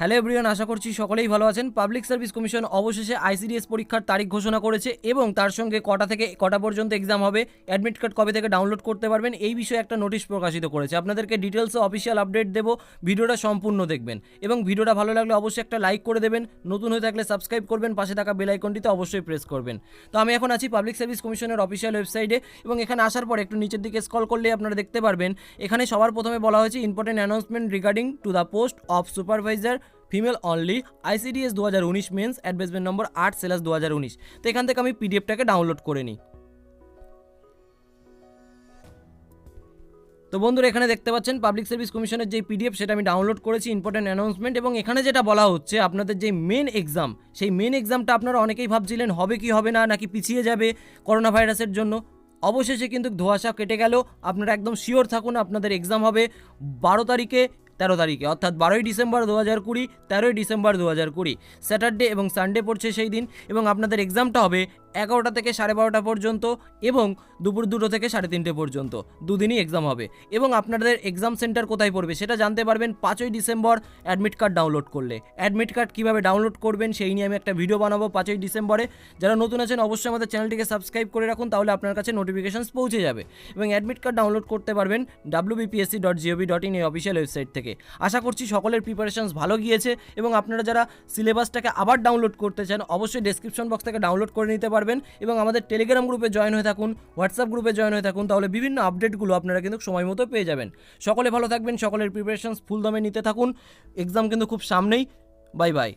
Hello everyone, আশা করছি সকলেই ভালো আছেন। পাবলিক সার্ভিস কমিশন অবশেষে আইসিডিএস পরীক্ষার তারিখ ঘোষণা করেছে এবং তার সঙ্গে কটা থেকে কটা পর্যন্ত এক্সাম হবে অ্যাডমিট কার্ড কবে থেকে ডাউনলোড করতে পারবেন এই বিষয়ে একটা নোটিশ প্রকাশিত করেছে। আপনাদেরকে ডিটেলসে অফিসিয়াল আপডেট দেবো, ভিডিওটা সম্পূর্ণ দেখবেন এবং ভিডিওটা ভালো লাগলে অবশ্যই একটা লাইক করে দেবেন, নতুন হয়ে থাকলে সাবস্ক্রাইব করবেন, পাশে থাকা বেল আইকনটিতে অবশ্যই প্রেস করবেন। তো আমি এখন আছি পাবলিক সার্ভিস কমিশনের অফিসিয়াল ওয়েবসাইটে এবং এখানে আসার পর একটু নিচের দিকে স্কল করলে আপনারা দেখতে পারবেন। এখানে সবার প্রথমে বলা হয়েছে important announcement regarding to the post of supervisor female only ICDS দু হাজার উনিশ মেন্স অ্যাডভাইসমেন্ট নম্বর আট সেলাস দু হাজার উনিশ। তো এখান থেকে আমি পিডিএফটাকে ডাউনলোড করে নিই। তো বন্ধুরা, এখানে দেখতে পাচ্ছেন পাবলিক সার্ভিস কমিশনের যে পিডিএফ সেটা আমি ডাউনলোড করেছি ইম্পর্টেন্ট অ্যানাউন্সমেন্ট এবং এখানে যেটা বলা হচ্ছে, আপনাদের যে মেন এক্সাম সেই মেন এক্সামটা আপনারা অনেকেই ভাবছিলেন, হবে কি, হবে না, নাকি পিছিয়ে যাবে করোনা ভাইরাসের জন্য? অবশেষে কিন্তু ধোঁয়াশা কেটে গেল। আপনারা একদম শিওর থাকুন, আপনাদের এক্সাম হবে বারো তারিখে তেরো তারিখে, অর্থাৎ বারোই ডিসেম্বর দু হাজার কুড়ি, তেরোই ডিসেম্বর দু হাজার কুড়ি। স্যাটারডে এবং সানডে পড়ছে সেই দিন এবং আপনাদের এক্সামটা হবে এগারোটা থেকে সাড়ে বারোটা পর্যন্ত এবং দুপুর দুটো থেকে সাড়ে তিনটে পর্যন্ত। দুদিনই এক্সাম হবে। এবং আপনাদের এক্সাম সেন্টার কোথায় পড়বে সেটা জানতে পারবেন পাঁচই ডিসেম্বর অ্যাডমিট কার্ড ডাউনলোড করলে। অ্যাডমিট কার্ড কীভাবে ডাউনলোড করবেন সেই নিয়ে আমি একটা ভিডিও বানাবো পাঁচই ডিসেম্বরে। যারা নতুন আছেন অবশ্যই আমাদের চ্যানেলটিকে সাবস্ক্রাইব করে রাখুন, তাহলে আপনার কাছে নোটিফিকেশনস পৌঁছে যাবে। এবং অ্যাডমিট কার্ড ডাউনলোড করতে পারবেন WBPSC dot G O V dot in এই অফিসিয়াল ওয়েবসাইট থেকে। আশা করছি সকলের প্রিপারেশনস ভালো গিয়েছে। এবং আপনারা যারা সিলেবাসটাকে আবার ডাউনলোড করতে চান, অবশ্যই ডেসক্রিপশন বক্স থেকে ডাউনলোড করে নিতে পারবেন এবং আমাদের টেলিগ্রাম গ্রুপে জয়েন হয়ে থাকুন হোয়াটসঅ্যাপ গ্রুপে জয়েন হয়ে থাকুন, তাহলে বিভিন্ন আপডেটগুলো আপনারা কিন্তু সময় মতো পেয়ে যাবেন। সকলে ভালো থাকবেন, সকলের প্রিপারেশনস ফুল দমে নিতে থাকুন। এক্সাম কিন্তু খুব সামনেই। Bye bye